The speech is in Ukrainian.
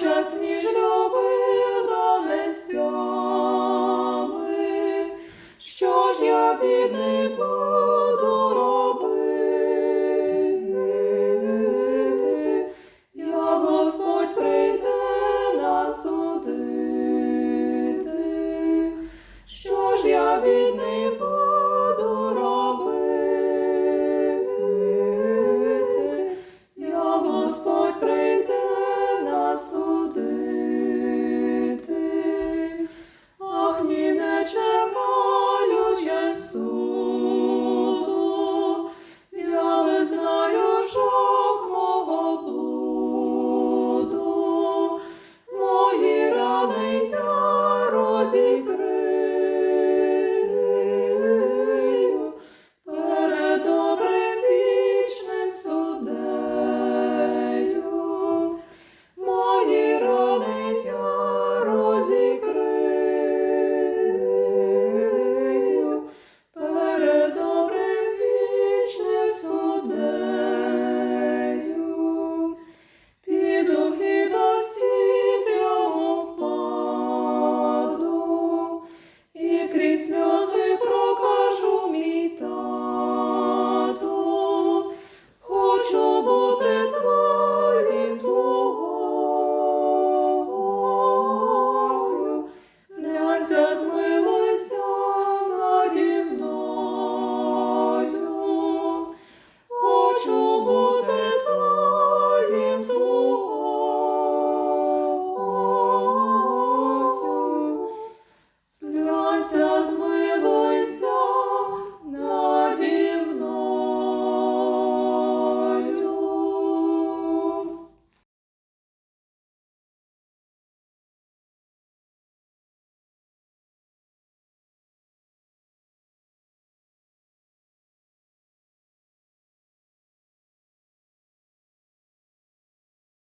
час ніж любив до нестями, що ж я бідний